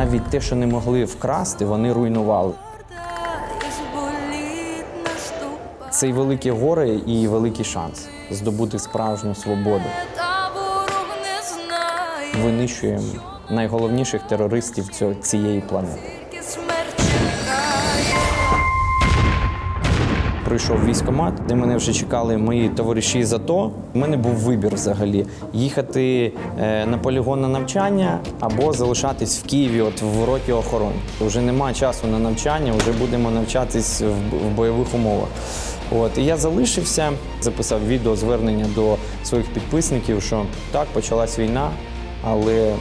Навіть те, що не могли вкрасти, вони руйнували. Це і великі гори, і великий шанс здобути справжню свободу. Винищуємо найголовніших терористів цієї планети. Прийшов в військкомат, де мене вже чекали мої товариші з АТО. У мене був вибір взагалі їхати е, на полігон на навчання або залишатись в Києві, от в роті охорони. Вже немає часу на навчання, вже будемо навчатись в, бойових умовах. От і я залишився, записав відео звернення до своїх підписників, що так почалась війна, але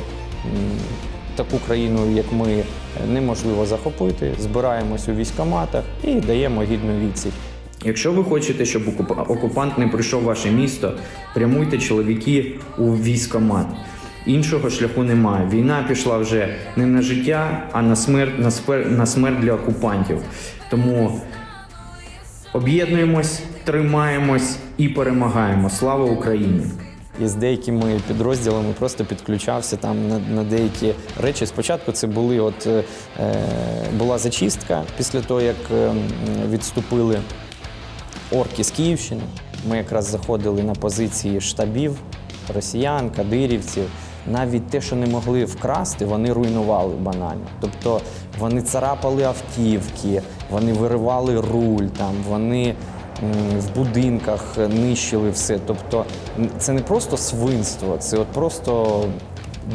таку країну, як ми, неможливо захопити. Збираємось у військоматах і даємо гідну відсіч. Якщо ви хочете, щоб окупант не прийшов в ваше місто, прямуйте чоловіки у військомат. Іншого шляху немає. Війна пішла вже не на життя, а на смерть, на спер- на смерть для окупантів. Тому об'єднуємось, тримаємось і перемагаємо. Слава Україні! І з деякими підрозділами просто підключався там на, на деякі речі. Спочатку це були от е, була зачистка після того, як е, відступили орки з Київщини. Ми якраз заходили на позиції штабів росіян, кадирівців. Навіть те, що не могли вкрасти, вони руйнували банально. Тобто вони царапали автівки, вони виривали руль, там, вони в будинках нищили все. Тобто це не просто свинство, це от просто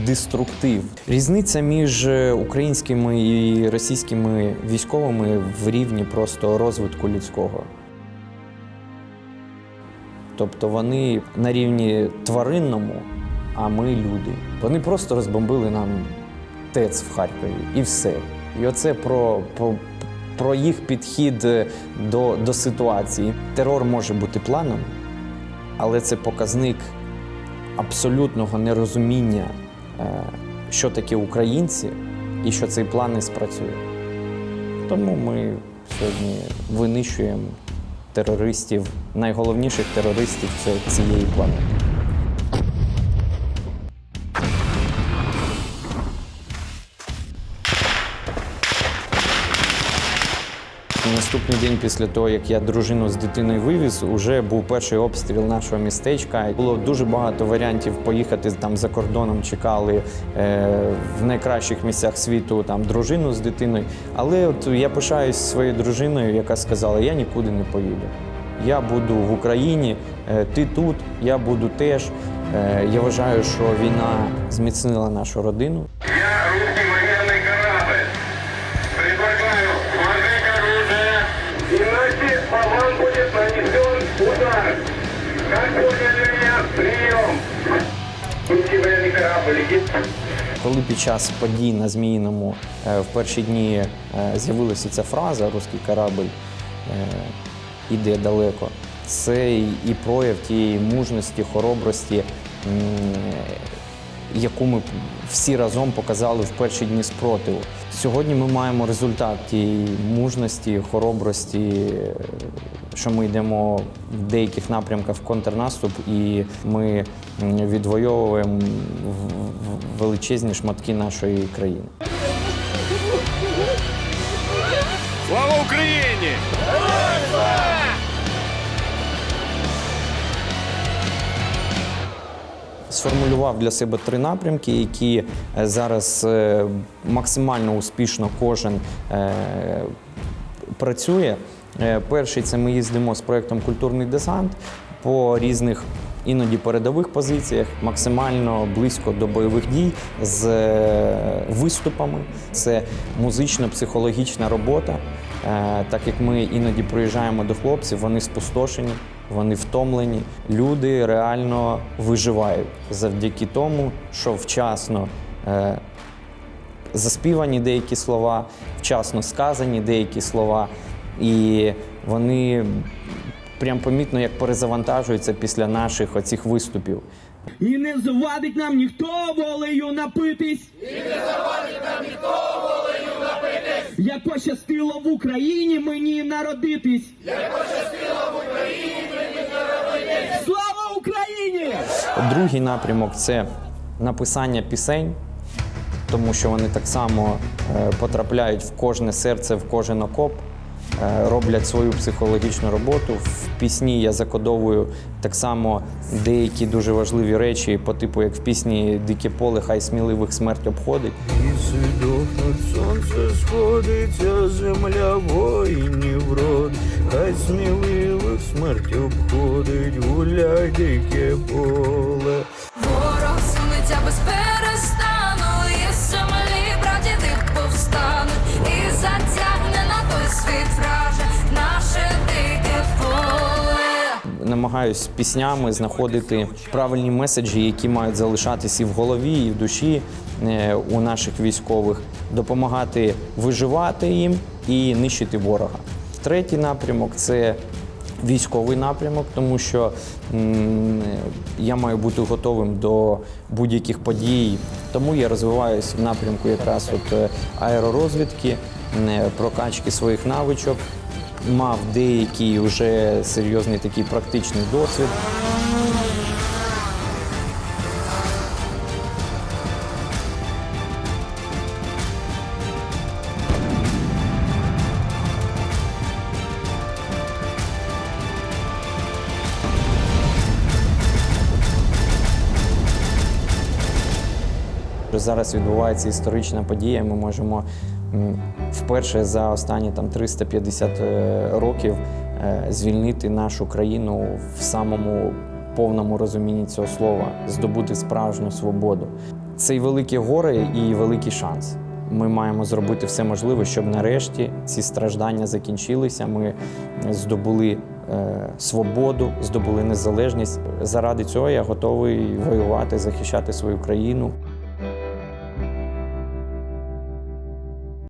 деструктив. Різниця між е, українськими і російськими військовими в рівні просто розвитку людського. Тобто вони на рівні тваринному, а ми люди. Вони просто розбомбили нам ТЕЦ в Харкові і все. І оце про, про, про їх підхід е, до, до ситуації. Терор може бути планом, але це показник абсолютного нерозуміння, е, що таке українці і що цей план не спрацює. Тому ми сьогодні винищуємо терористів, найголовніших терористів цієї планети. Наступний день після того, як я дружину з дитиною вивіз, уже був перший обстріл нашого містечка. Було дуже багато варіантів поїхати там за кордоном. Чекали е, в найкращих місцях світу там дружину з дитиною. Але от я пишаюсь своєю дружиною, яка сказала: я нікуди не поїду. Я буду в Україні, е, ти тут, я буду теж. Е, Я вважаю, що війна зміцнила нашу родину. Коли під час подій на Зміїному е, в перші дні е, з'явилася ця фраза Руський корабль е, іде далеко, це і прояв тієї мужності, хоробрості, яку ми всі разом показали в перші дні спротиву. Сьогодні ми маємо результат тієї мужності, хоробрості, що ми йдемо в деяких напрямках в контрнаступ, і ми відвоюємо величезні шматки нашої країни. Слава Україні! Сформулював для себе три напрямки, які е, зараз е, максимально успішно кожен е, працює. Перший це ми їздимо з проєктом Культурний десант по різних. Іноді передових позиціях максимально близько до бойових дій з е, виступами. Це музично-психологічна робота. Е, Так як ми іноді приїжджаємо до хлопців, вони спустошені, вони втомлені. Люди реально виживають завдяки тому, що вчасно е, заспівані деякі слова, вчасно сказані деякі слова, і вони прям помітно як перезавантажуються після наших оцих виступів. І не завадить нам ніхто волею напитись. І не завадить нам ніхто волею напитись. Як пощастило в Україні мені народитись. Як пощастило в Україні мені народитись. Слава Україні! Другий напрямок це написання пісень. тому що вони так само е, потрапляють в кожне серце, в кожен окоп, роблять свою психологічну роботу. В пісні я закодовую так само деякі дуже важливі речі, по типу, як в пісні Дике поле, хай сміливих смерть обходить. Сонце сходиться, земля воїнів род, хай сміливих смерть обходить, гуляй дике поле. Ворог сунеться без намагаюсь піснями знаходити правильні меседжі, які мають залишатися і в голові, і в душі е, у наших військових, допомагати виживати їм і нищити ворога. Третій напрямок це військовий напрямок, тому що я маю бути готовим до будь-яких подій. Тому я розвиваюся в напрямку якраз от е, аеророзвідки, е, прокачки своїх навичок мав деякий вже серйозний такий практичний досвід. Зараз відбувається історична подія. Ми можемо вперше за останні там 350 е, років е, звільнити нашу країну в самому повному розумінні цього слова, здобути справжню свободу. Це і великі гори, і великий шанс. Ми маємо зробити все можливе, щоб нарешті ці страждання закінчилися. Ми здобули е, свободу, здобули незалежність. Заради цього я готовий воювати, захищати свою країну.